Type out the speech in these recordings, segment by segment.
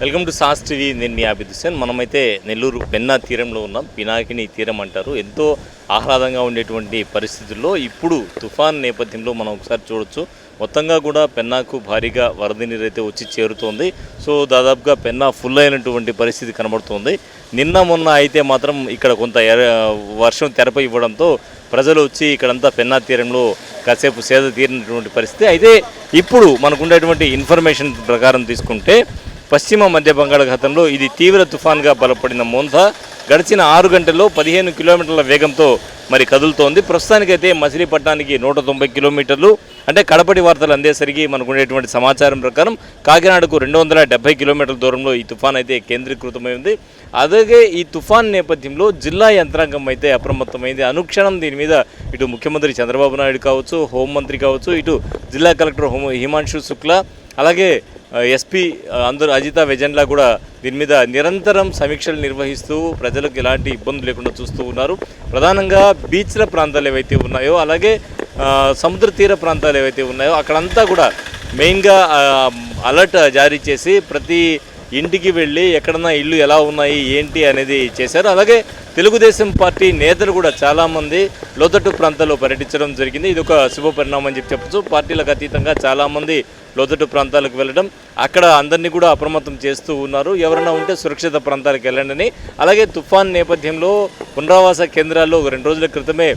Welcome to sauce TV. నేను మీ అభిద్ హుసేన్ మనమైతే నెల్లూరు పెన్నా తీరంలో ఉన్నాం. పినాకిని తీరం అంటారు. ఎంతో ఆహ్లాదంగా ఉండేటువంటి పరిస్థితుల్లో ఇప్పుడు తుఫాన్ నేపథ్యంలో మనం ఒకసారి చూడొచ్చు. మొత్తంగా కూడా పెన్నాకు భారీగా వరద నీరు అయితే వచ్చి చేరుతోంది. సో దాదాపుగా పెన్నా ఫుల్ అయినటువంటి పరిస్థితి కనబడుతోంది. నిన్న మొన్న అయితే మాత్రం ఇక్కడ కొంత వర్షం తెరపై ఇవ్వడంతో ప్రజలు వచ్చి ఇక్కడంతా పెన్నా తీరంలో కాసేపు సేద తీరినటువంటి పరిస్థితి. అయితే ఇప్పుడు మనకుండేటువంటి ఇన్ఫర్మేషన్ ప్రకారం తీసుకుంటే పశ్చిమ మధ్య బంగాళాఖాతంలో ఇది తీవ్ర తుఫాన్గా బలపడిన మోంథ గడిచిన ఆరు గంటల్లో పదిహేను కిలోమీటర్ల వేగంతో మరి కదులుతోంది. ప్రస్తుతానికైతే మచిలీపట్నానికి నూట తొంభై కిలోమీటర్లు. అంటే కడపటి వార్తలు అందేసరికి మనకు ఉండేటువంటి సమాచారం ప్రకారం కాకినాడకు రెండు వందల డెబ్బై కిలోమీటర్ల దూరంలో ఈ తుఫాన్ అయితే కేంద్రీకృతమై ఉంది. అలాగే ఈ తుఫాన్ నేపథ్యంలో జిల్లా యంత్రాంగం అయితే అప్రమత్తమైంది. అనుక్షణం దీని మీద ఇటు ముఖ్యమంత్రి చంద్రబాబు నాయుడు కావచ్చు హోంమంత్రి కావచ్చు ఇటు జిల్లా కలెక్టర్ హోమ హిమాంశు శుక్లా అలాగే ఎస్పీ అందరూ అజిత వెజెండ్లా కూడా దీని మీద నిరంతరం సమీక్షలు నిర్వహిస్తూ ప్రజలకు ఎలాంటి ఇబ్బంది లేకుండా చూస్తూ ఉన్నారు. ప్రధానంగా బీచ్ల ప్రాంతాలు ఏవైతే ఉన్నాయో అలాగే సముద్ర తీర ప్రాంతాలు ఏవైతే ఉన్నాయో అక్కడంతా కూడా మెయిన్గా అలర్ట్ జారీ చేసి ప్రతి ఇంటికి వెళ్ళి ఎక్కడన్నా ఇల్లు ఎలా ఉన్నాయి ఏంటి అనేది చేశారు. అలాగే తెలుగుదేశం పార్టీ నేతలు కూడా చాలామంది లోతట్టు ప్రాంతాల్లో పర్యటించడం జరిగింది. ఇది ఒక శుభ పరిణామం అని చెప్పి చెప్పచ్చు. పార్టీలకు అతీతంగా చాలామంది లోతట్టు ప్రాంతాలకు వెళ్ళడం అక్కడ అందరినీ కూడా అప్రమత్తం చేస్తూ ఉన్నారు. ఎవరైనా ఉంటే సురక్షిత ప్రాంతాలకు వెళ్ళండి అని అలాగే తుఫాన్ నేపథ్యంలో పునరావాస కేంద్రాల్లో రెండు రోజుల క్రితమే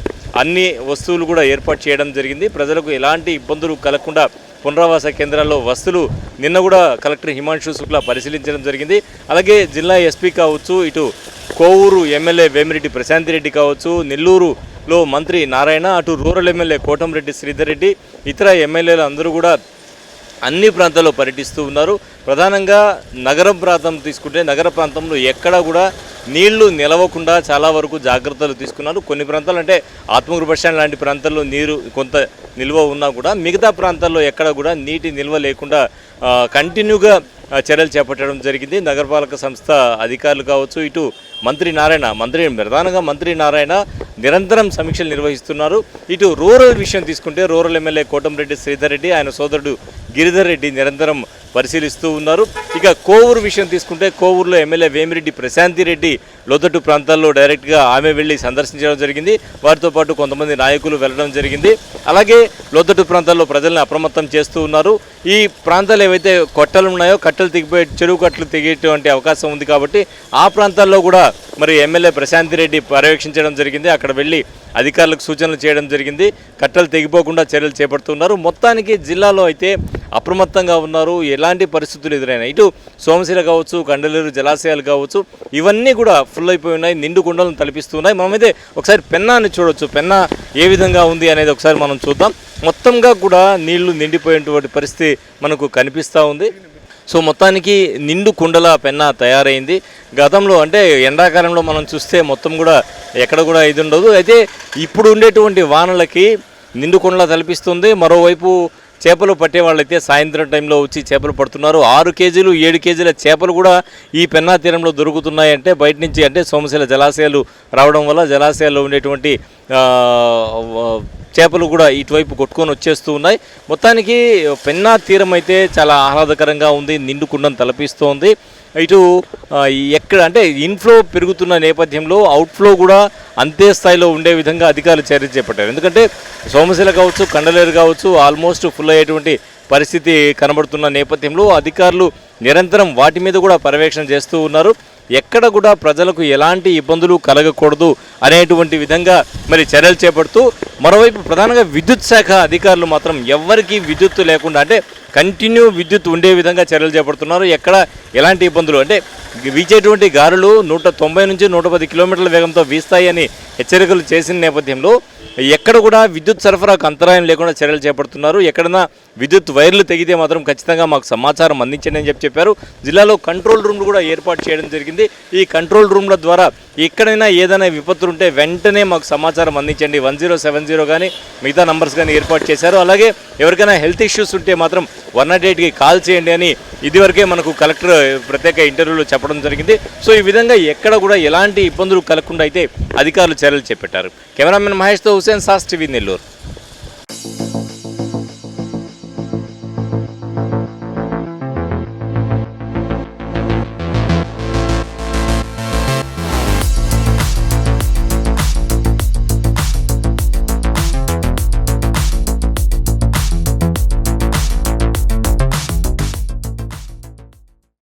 అన్ని వస్తువులు కూడా ఏర్పాటు చేయడం జరిగింది. ప్రజలకు ఎలాంటి ఇబ్బందులు కలగకుండా పునరావాస కేంద్రాల్లో వస్తువులు నిన్న కూడా కలెక్టర్ హిమాంశు శుక్లా పరిశీలించడం జరిగింది. అలాగే జిల్లా ఎస్పీ కావచ్చు ఇటు కోవూరు ఎమ్మెల్యే వేమిరెడ్డి ప్రశాంత్ రెడ్డి కావచ్చు నెల్లూరులో మంత్రి నారాయణ అటు రూరల్ ఎమ్మెల్యే కోటంరెడ్డి శ్రీధర్ రెడ్డి ఇతర ఎమ్మెల్యేలు అందరూ కూడా అన్ని ప్రాంతాల్లో పర్యటిస్తూ ఉన్నారు. ప్రధానంగా నగరం ప్రాంతం తీసుకుంటే నగర ప్రాంతంలో ఎక్కడా కూడా నీళ్ళు నిలవకుండా చాలా వరకు జాగ్రత్తలు తీసుకున్నారు. కొన్ని ప్రాంతాలు అంటే ఆత్మగురు లాంటి ప్రాంతాల్లో నీరు కొంత నిల్వ ఉన్నా కూడా మిగతా ప్రాంతాల్లో ఎక్కడ కూడా నీటి నిల్వ లేకుండా కంటిన్యూగా చర్యలు చేపట్టడం జరిగింది. నగరపాలక సంస్థ అధికారులు కావచ్చు ఇటు మంత్రి నారాయణ మంత్రి ప్రధానంగా మంత్రి నారాయణ నిరంతరం సమీక్షలు నిర్వహిస్తున్నారు. ఇటు రూరల్ విషయం తీసుకుంటే రూరల్ ఎమ్మెల్యే కోటంరెడ్డి శ్రీధర్ రెడ్డి ఆయన సోదరుడు గిరిధర్ రెడ్డి నిరంతరం పరిశీలిస్తూ ఉన్నారు. ఇక కోవూరు విషయం తీసుకుంటే కోవూరులో ఎమ్మెల్యే వేమిరెడ్డి ప్రశాంతి రెడ్డి లోతట్టు ప్రాంతాల్లో డైరెక్ట్గా ఆమె వెళ్ళి సందర్శించడం జరిగింది. వారితో పాటు కొంతమంది నాయకులు వెళ్ళడం జరిగింది. అలాగే లోతట్టు ప్రాంతాల్లో ప్రజలను అప్రమత్తం చేస్తూ ఉన్నారు. ఈ ప్రాంతాలు ఏవైతే కొట్టలు ఉన్నాయో కట్టలు తెగిపోయే చెరువు కట్టలు తెగేటువంటి అవకాశం ఉంది కాబట్టి ఆ ప్రాంతాల్లో కూడా మరి ఎమ్మెల్యే ప్రశాంతి రెడ్డి పర్యవేక్షించడం జరిగింది. అక్కడ వెళ్ళి అధికారులకు సూచనలు చేయడం జరిగింది. కట్టలు తెగిపోకుండా చర్యలు చేపడుతున్నారు. మొత్తానికి జిల్లాలో అయితే అప్రమత్తంగా ఉన్నారు. ఎలాంటి పరిస్థితులు ఎదురైనా ఇటు సోమశిల కావచ్చు కండలేరు జలాశయాలు కావచ్చు ఇవన్నీ కూడా ఫుల్ అయిపోయి ఉన్నాయి. నిండు కుండలను తలపిస్తున్నాయి. మనమైతే ఒకసారి పెన్నాన్ని చూడొచ్చు. పెన్నా ఏ విధంగా ఉంది అనేది ఒకసారి మనం చూద్దాం. మొత్తంగా కూడా నీళ్ళు నిండిపోయినటువంటి పరిస్థితి మనకు కనిపిస్తూ ఉంది. సో మొత్తానికి నిండు కుండల పెన్న తయారైంది. గతంలో అంటే ఎండాకాలంలో మనం చూస్తే మొత్తం కూడా ఎక్కడ కూడా ఇది ఉండదు. అయితే ఇప్పుడు ఉండేటువంటి వానలకి నిండు కుండల తలపిస్తుంది. మరోవైపు చేపలు పట్టే వాళ్ళైతే సాయంత్రం టైంలో వచ్చి చేపలు పడుతున్నారు. ఆరు కేజీలు ఏడు కేజీల చేపలు కూడా ఈ పెన్నా తీరంలో దొరుకుతున్నాయంటే బయట నుంచి అంటే సోమశిల జలాశయాలు రావడం వల్ల జలాశయాల్లో ఉండేటువంటి చేపలు కూడా ఇటువైపు కొట్టుకొని వచ్చేస్తూ ఉన్నాయి. మొత్తానికి పెన్నా తీరం అయితే చాలా ఆహ్లాదకరంగా ఉంది నిండుకుండను తలపిస్తోంది. ఇటు ఎక్కడ అంటే ఇన్ఫ్లో పెరుగుతున్న నేపథ్యంలో అవుట్ఫ్లో కూడా అంతే స్థాయిలో ఉండే విధంగా అధికారులు చర్య చేపట్టారు. ఎందుకంటే సోమశిల కావచ్చు కండలేరు కావచ్చు ఆల్మోస్ట్ ఫుల్ అయ్యేటువంటి పరిస్థితి కనబడుతున్న నేపథ్యంలో అధికారులు నిరంతరం వాటి మీద కూడా పర్యవేక్షణ చేస్తూ ఉన్నారు. ఎక్కడ కూడా ప్రజలకు ఎలాంటి ఇబ్బందులు కలగకూడదు అనేటువంటి విధంగా మరి చర్యలు చేపడుతూ మరోవైపు ప్రధానంగా విద్యుత్ శాఖ అధికారులు మాత్రం ఎవ్వరికీ విద్యుత్తు లేకుండా అంటే కంటిన్యూ విద్యుత్ ఉండే విధంగా చర్యలు చేపడుతున్నారు. ఎక్కడ ఎలాంటి ఇబ్బందులు? అంటే వీచేటువంటి గాలులు నూట తొంభై నుంచి నూట పది కిలోమీటర్ల వేగంతో వీస్తాయని హెచ్చరికలు చేసిన నేపథ్యంలో ఎక్కడ కూడా విద్యుత్ సరఫరాకు అంతరాయం లేకుండా చర్యలు చేపడుతున్నారు. ఎక్కడైనా విద్యుత్ వైర్లు తెగితే మాత్రం ఖచ్చితంగా మాకు సమాచారం అందించండి అని చెప్పి చెప్పారు. జిల్లాలో కంట్రోల్ రూమ్లు కూడా ఏర్పాటు చేయడం జరిగింది. ఈ కంట్రోల్ రూమ్ల ద్వారా ఎక్కడైనా ఏదైనా విపత్తులు ఉంటే వెంటనే మాకు సమాచారం అందించండి. వన్ జీరో సెవెన్ జీరో కానీ మిగతా నంబర్స్ కానీ ఏర్పాటు చేశారు. అలాగే ఎవరికైనా హెల్త్ ఇష్యూస్ ఉంటే మాత్రం వన్ నాట్ ఎయిట్కి కాల్ చేయండి అని ఇదివరకే మనకు కలెక్టర్ ప్రత్యేక ఇంటర్వ్యూలో చెప్పడం జరిగింది. సో ఈ విధంగా ఎక్కడ కూడా ఎలాంటి ఇబ్బందులు కలగకుండా అయితే అధికారులు చర్యలు చేపట్టారు. కెమెరామెన్ మహేష్తో హుసేన్ సాస్ టీవీ నెల్లూరు.